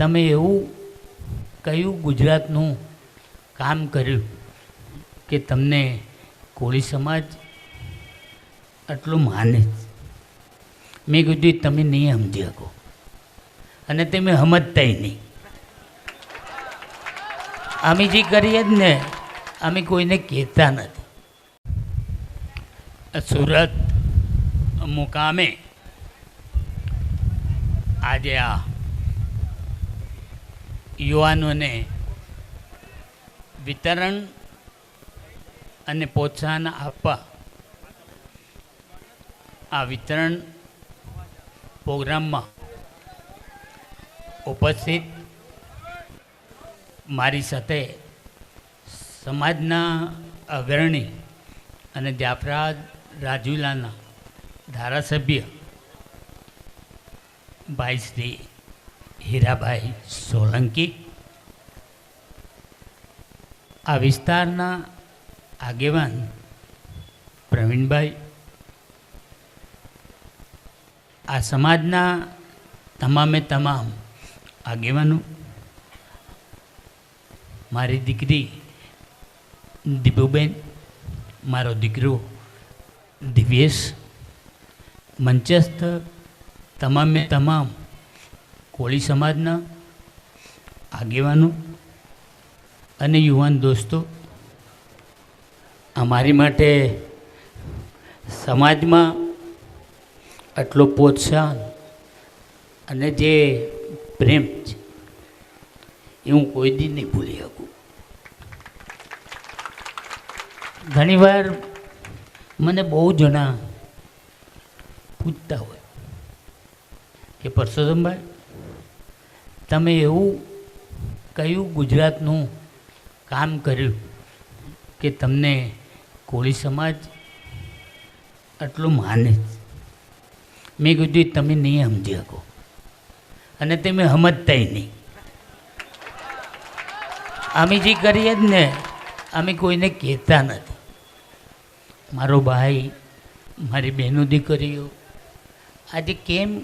તમે એવું કયું ગુજરાતનું કામ કર્યું કે તમને કોળી સમાજ આટલું માને મેં કીધું તમે નહીં સમજી શકો. અને તમે સમજતાય નહીં. અમે જે કરીએ જ ને, અમે કોઈને કહેતા નથી. સુરત મુકામે આજે આ યુવાનોને વિતરણ અને પ્રોત્સાહન આપવા આ વિતરણ પ્રોગ્રામમાં ઉપસ્થિત મારી સાથે સમાજના અગ્રણી અને જાફરા રાજુલાના ધારાસભ્ય ભાઈ શ્રી હીરાભાઈ સોલંકી. આ વિસ્તારના આગેવાન પ્રવીણભાઈ. આ સમાજના તમામે તમામ આગેવાનો. મારી દીકરી દીપુબેન, મારો દીકરો દિવ્યેશ, મંચસ્થ તમામે તમામ કોળી સમાજના આગેવાનો અને યુવાન દોસ્તો, અમારી માટે સમાજમાં આટલો પ્રોત્સાહન અને જે પ્રેમ છે, એ હું કોઈ દી નહીં ભૂલી શકું. ઘણીવાર મને બહુ જણા પૂછતા હોય કે પરસોત્તમભાઈ તમે એવું કયું ગુજરાતનું કામ કર્યું કે તમને કોળી સમાજ આટલું માને? મેં કીધું તમે નહીં સમજી શકો. અને તમે સમજતાય નહીં. અમે જે કરીએ જ ને, અમે કોઈને કહેતા નથી. મારો ભાઈ, મારી બહેનો દીકરીઓ, આજે કેમ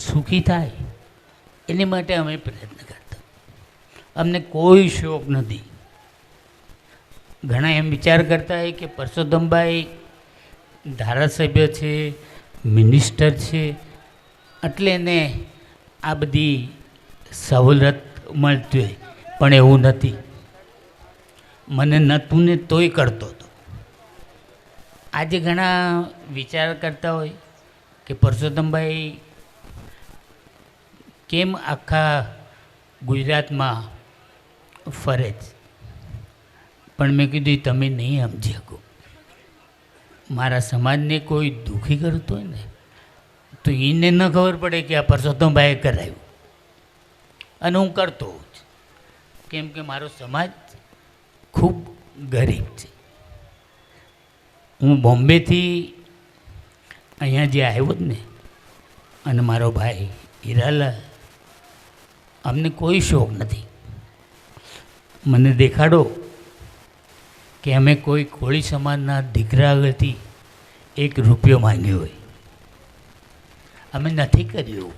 સુખી થાય? એની માટે અમે પ્રયત્ન કરતા. અમને કોઈ શોખ નથી. ઘણા એમ વિચાર કરતા હોય કે પરસોત્તમભાઈ ધારાસભ્ય છે, મિનિસ્ટર છે, એટલે એને આ બધી સવલત મળતી હોય, પણ એવું નથી. મને નહોતું ને તોય કરતો હતો. આજે ઘણા વિચાર કરતા હોય કે પરસોત્તમભાઈ કેમ આખા ગુજરાતમાં ફરે જ પણ મેં કીધું તમે નહીં સમજી શકો મારા સમાજને કોઈ દુઃખી કરતો હોય ને, તો એને ન ખબર પડે કે આ પરસોત્તમભાઈએ કરાવ્યું. અને હું કરતો છું. કેમ કે મારો સમાજ ખૂબ ગરીબ છે. હું બોમ્બેથી અહીંયા જે આવ્યો જ ને, અને મારો ભાઈ હીરાલાલ અમને કોઈ શોખ નથી. મને દેખાડો કે અમે કોઈ કોળી સમાજના દીકરા આગળથી એક રૂપિયો માંગ્યો હોય. અમે નથી કર્યું.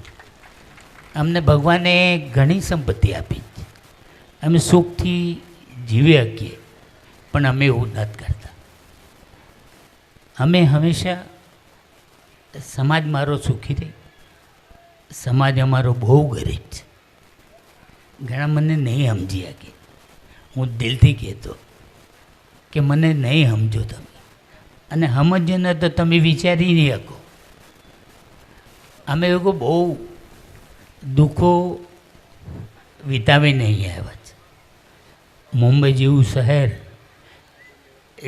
અમને ભગવાને ઘણી સંપત્તિ આપી અમે સુખથી જીવી શકીએ, પણ અમે એવું નથી કરતા. અમે હંમેશા સમાજ મારો સુખી રહે. સમાજ અમારો બહુ ગરીબ છે. ઘણા મને નહીં સમજી શકે. હું દિલથી કહેતો કે મને નહીં સમજો તમે. અને સમજો ન તો તમે વિચારી નહીં શકો. અમે લોકો બહુ દુઃખો વિતાવીને નહીં આવ્યા છે. મુંબઈ જેવું શહેર,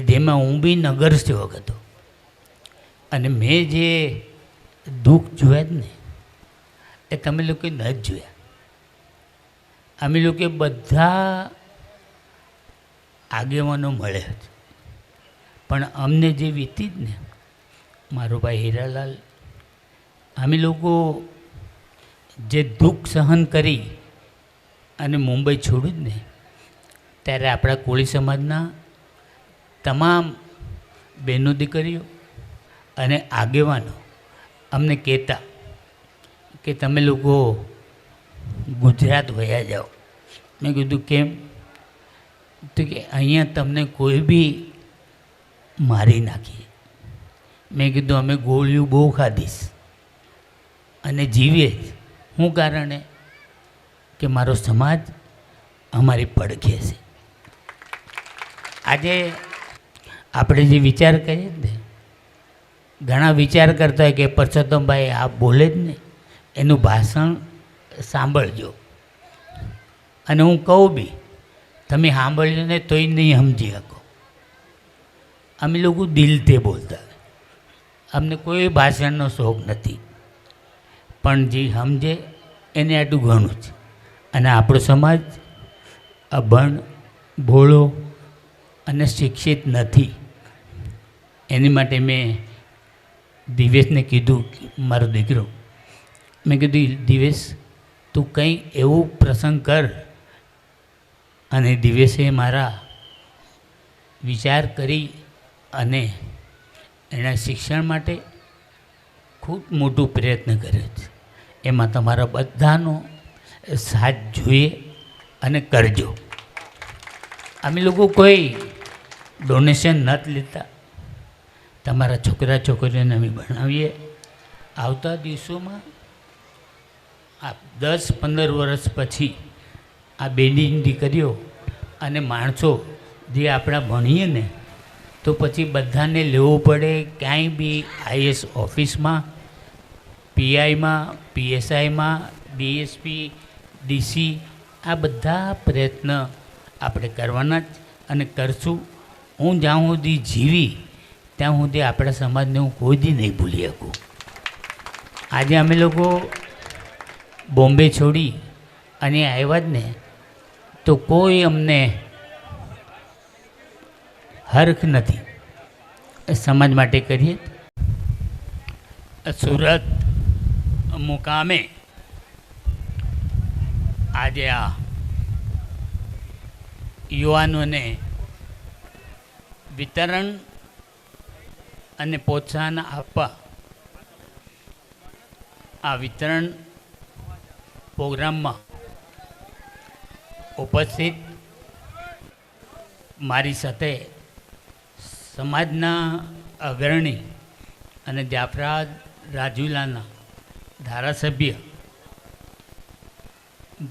જેમાં હું બી નગર સેવક હતો. અને મેં જે દુઃખ જોયા જ ને એ તમે લોકોએ ન જ જોયા. અમે લોકો બધા આગેવાનો મળ્યા પણ અમને જે વીતી જ ને, મારો ભાઈ હીરાલાલ, અમે લોકો જે દુઃખ સહન કરી અને મુંબઈ છોડ્યું જ ને, ત્યારે આપણા કોળી સમાજના તમામ બહેનો દીકરીઓ અને આગેવાનો અમને કહેતા કે તમે લોકો ગુજરાત વયા જાઓ. મેં કીધું, કેમ? તો કે, અહીંયા તમને કોઈ બી મારી નાખીએ. મેં કીધું, અમે ગોળીઓ બહુ ખાધીશ અને જીવીએ હું કારણે? કે મારો સમાજ અમારી પડખે છે. આજે આપણે જે વિચાર કરીએ ને ઘણા વિચાર કરતા હોય કે પરસોત્તમભાઈ આ બોલે જ ને એનું ભાષણ સાંભળજો. અને હું કહું બી, તમે સાંભળજો ને તોય નહીં સમજી શકો. અમે લોકો દિલથી બોલતા. અમને કોઈ ભાષણનો શોખ નથી. પણ જે સમજે એને આટલું ઘણું છે. અને આપણો સમાજ અભણ, ભોળો અને શિક્ષિત નથી. એની માટે મેં દિવેશને કીધું મારો દીકરો, મેં કીધું, દિવેશ તું કંઈ એવું પ્રસંગ કર અને દિવસે મારા વિચાર કરી અને એના શિક્ષણ માટે ખૂબ મોટું પ્રયત્ન કર્યો છે. એમાં તમારા બધાનો સાથ જોઈએ અને કરજો. અમે લોકો કોઈ ડોનેશન નથી લેતા. તમારા છોકરા છોકરીઓને અમે ભણાવીએ. આવતા દિવસોમાં આ દસ પંદર વર્ષ પછી આ બેની દીકરીઓ અને માણસો જે આપણા ભણીએ ને, તો પછી બધાને લેવું પડે ક્યાંય બી આઈએસ ઓફિસમાં, પીઆઈમાં, પીએસઆઈમાં, ડીએસપી, ડીસી, આ બધા પ્રયત્ન આપણે કરવાના જ અને કરશું. હું જ્યાં સુધી જીવી, ત્યાં સુધી આપણા સમાજને હું કોઈ દી નહીં ભૂલી શકું. આજે અમે લોકો બોમ્બે છોડી અને આવ્યા જ ને, તો કોઈ અમને હરખ નથી. સમાજ માટે કરીએ. સુરત મુકામે આજે આ યુવાનોને વિતરણ અને પ્રોત્સાહન આપવા આ વિતરણ પ્રોગ્રામમાં ઉપસ્થિત મારી સાથે સમાજના અગ્રણી અને જાફરા રાજુલાના ધારાસભ્ય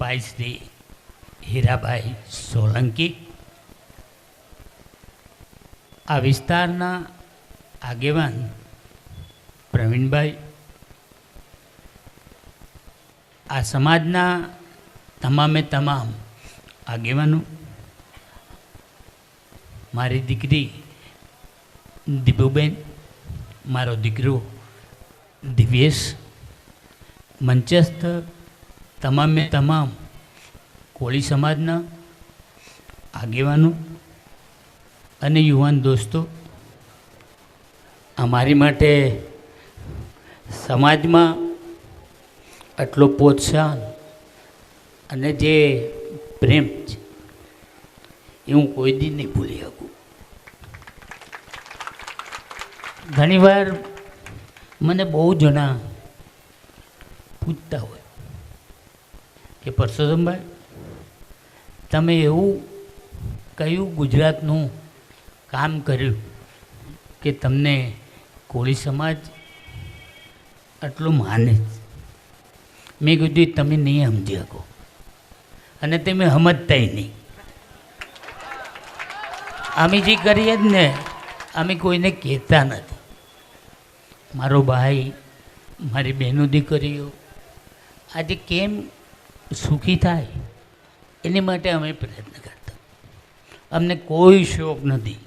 ભાઈ શ્રી હીરાભાઈ સોલંકી. આ વિસ્તારના આગેવાન પ્રવીણભાઈ આ સમાજના તમામે તમામ આગેવાનો, મારી દીકરી દીપુબેન, મારો દીકરો દિવ્યેશ, મંચસ્થ તમામે તમામ કોળી સમાજના આગેવાનો અને યુવાન દોસ્તો, અમારી માટે સમાજમાં આટલો પ્રોત્સાહન અને જે પ્રેમ છે, એ હું કોઈ દી નહીં ભૂલી શકું ઘણીવાર મને બહુ જણા પૂછતા હોય કે, પરસોત્તમભાઈ, તમે એવું કયું ગુજરાતનું કામ કર્યું કે તમને કોળી સમાજ આટલું માને છે? મેં કીધું તમે નહીં સમજી શકો અને તમે સમજતાય નહીં. અમે જે કરીએ જ ને, અમે કોઈને કહેતા નથી. મારો ભાઈ, મારી બહેનો દીકરીઓ, આજે કેમ સુખી થાય? એની માટે અમે પ્રયત્ન કરતા. અમને કોઈ શોખ નથી.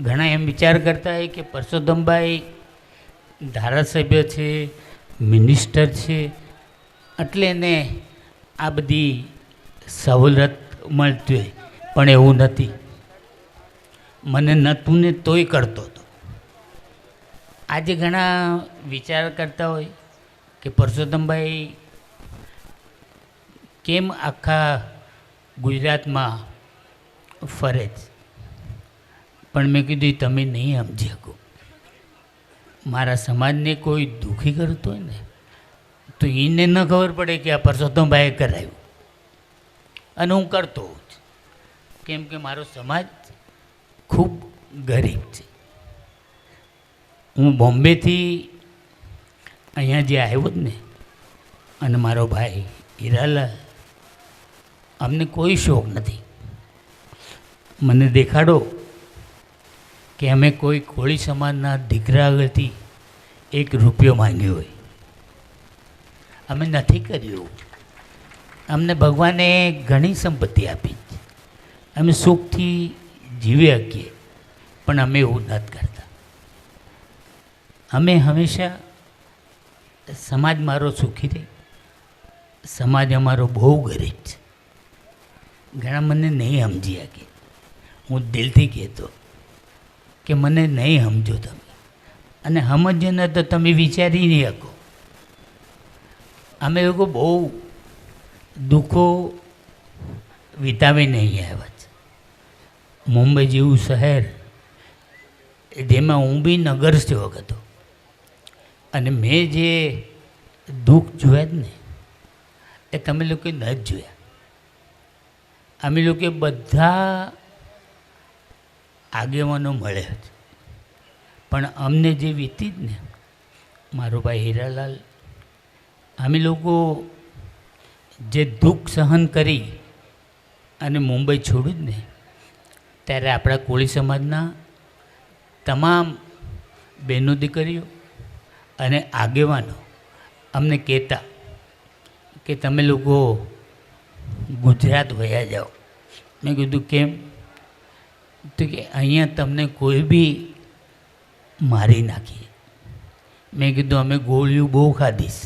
ઘણા એમ વિચાર કરતા હોય કે પરસોત્તમભાઈ ધારાસભ્ય છે મિનિસ્ટર છે. એટલે એને આ બધી સવલત મળતી હોય. પણ એવું નથી. મને નહોતું ને તોય કરતો હતો. આજે ઘણા વિચાર કરતા હોય કે પરસોત્તમભાઈ કેમ આખા ગુજરાતમાં ફરે છે? પણ મેં કીધું તમે નહીં સમજી શકો. મારા સમાજને કોઈ દુઃખી કરતો હોય ને, તો એને ન ખબર પડે કે આ પરસોત્તમભાઈએ કરાવ્યું અને હું કરતો હોઉં છું. કેમ કે મારો સમાજ ખૂબ ગરીબ છે. હું બોમ્બેથી અહીંયા જે આવ્યો જ ને, અને મારો ભાઈ હિરાલા અમને કોઈ શોખ નથી. મને દેખાડો. કે અમે કોઈ કોળી સમાજના દીકરા એક રૂપિયો માંગ્યો હોય. અમે નથી કર્યું. અમને ભગવાને ઘણી સંપત્તિ આપી અમે સુખથી જીવી શકીએ, પણ અમે એવું નથી કરતા. અમે હંમેશા સમાજ મારો સુખી રહે. સમાજ અમારો બહુ ગરીબ છે. ઘણા મને નહીં સમજી શકે. હું દિલથી કહેતો કે મને નહીં સમજો તમે. અને સમજો ન તો તમે વિચારી નહીં શકો. અમે લોકો બહુ દુઃખો વિતાવીને અહીં આવ્યા છે. મુંબઈ જેવું શહેર, જેમાં હું બી નગર સેવક હતો. અને મેં જે દુઃખ જોયા જ ને એ તમે લોકોએ ન જ જોયા. અમે લોકો બધા આગેવાનો મળે પણ અમને જે વીતી જ ને, મારો ભાઈ હીરાલાલ, અમે લોકો જે દુઃખ સહન કરી અને મુંબઈ છોડ્યું જ ને, ત્યારે આપણા કોળી સમાજના તમામ બહેનો દીકરીઓ અને આગેવાનો અમને કહેતા કે તમે લોકો ગુજરાત વયા જાઓ. મેં કીધું, કેમ? તો કે અહીંયા તમને કોઈ બી મારી નાખીએ મેં કીધું, અમે ગોળીઓ બહુ ખાધીશ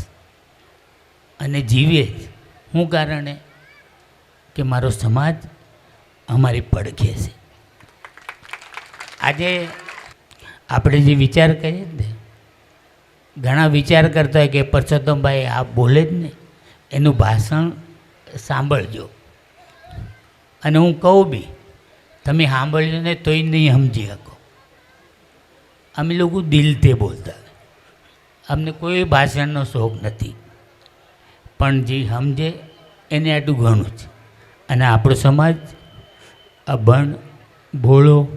અને જીવીએ શું કારણે? કે મારો સમાજ અમારી પડખે છે. આજે આપણે જે વિચાર કરીએ ને ઘણા વિચાર કરતા હોય કે પરસોત્તમભાઈ આ બોલે જ ને એનું ભાષણ સાંભળજો. અને હું કહું બી તમે સાંભળ્યો ને તોય નહીં સમજી શકો. અમે લોકો દિલથી બોલતા. અમને કોઈ ભાષણનો શોખ નથી. પણ જે સમજે એને આટલું ઘણું છે. અને આપણો સમાજ અભણ, ભોળો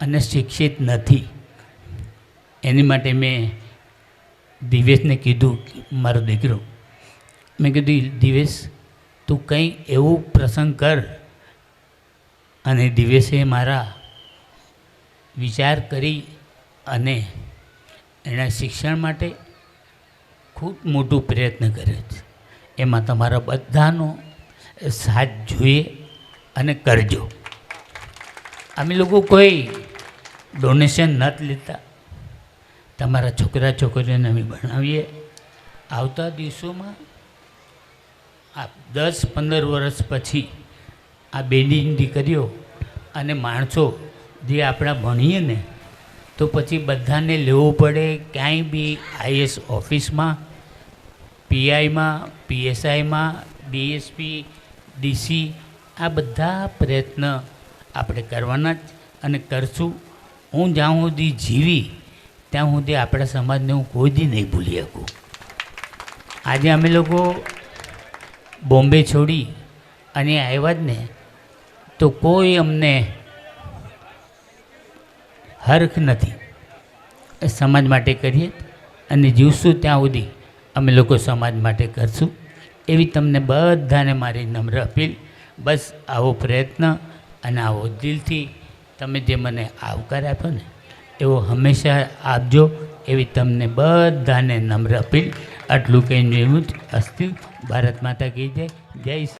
અને શિક્ષિત નથી. એની માટે મેં દિવેશને કીધું મારો દીકરો, મેં કીધું, દિવેશ, તું કંઈ એવું પ્રસંગ કર અને દિવસે મારા વિચાર કરી અને એના શિક્ષણ માટે ખૂબ મોટું પ્રયત્ન કર્યો છે. એમાં તમારા બધાનો સાથ જોઈએ અને કરજો. અમે લોકો કોઈ ડોનેશન નથી લેતા. તમારા છોકરા છોકરીઓને અમે ભણાવીએ. આવતા દિવસોમાં આ દસ પંદર વર્ષ પછી આ બેની દીકરીઓ અને માણસો જે આપણા ભણીએ ને, તો પછી બધાને લેવું પડે ક્યાંય બી આઈએસ ઓફિસમાં, પીઆઈમાં, પીએસઆઈમાં, ડીએસપી, ડીસી, આ બધા પ્રયત્ન આપણે કરવાના જ અને કરશું. હું જ્યાં સુધી જીવી, ત્યાં સુધી આપણા સમાજને હું કોઈ દી નહીં ભૂલી શકું. આજે અમે લોકો બોમ્બે છોડી અને આવ્યા જ ને તો કોઈ અમને હરખ નથી. એ સમાજ માટે કરીએ અને જીવશું ત્યાં સુધી અમે લોકો સમાજ માટે કરશું. એવી તમને બધાને મારી નમ્ર અપીલ. બસ આવો પ્રયત્ન અને આવો દિલથી તમે જે મને આવકાર આપ્યો ને, એવો હંમેશા આપજો એવી તમને બધાને નમ્ર અપીલ. આટલું કહીને એવું જ અસ્તુ. ભારત માતા કી જય. જય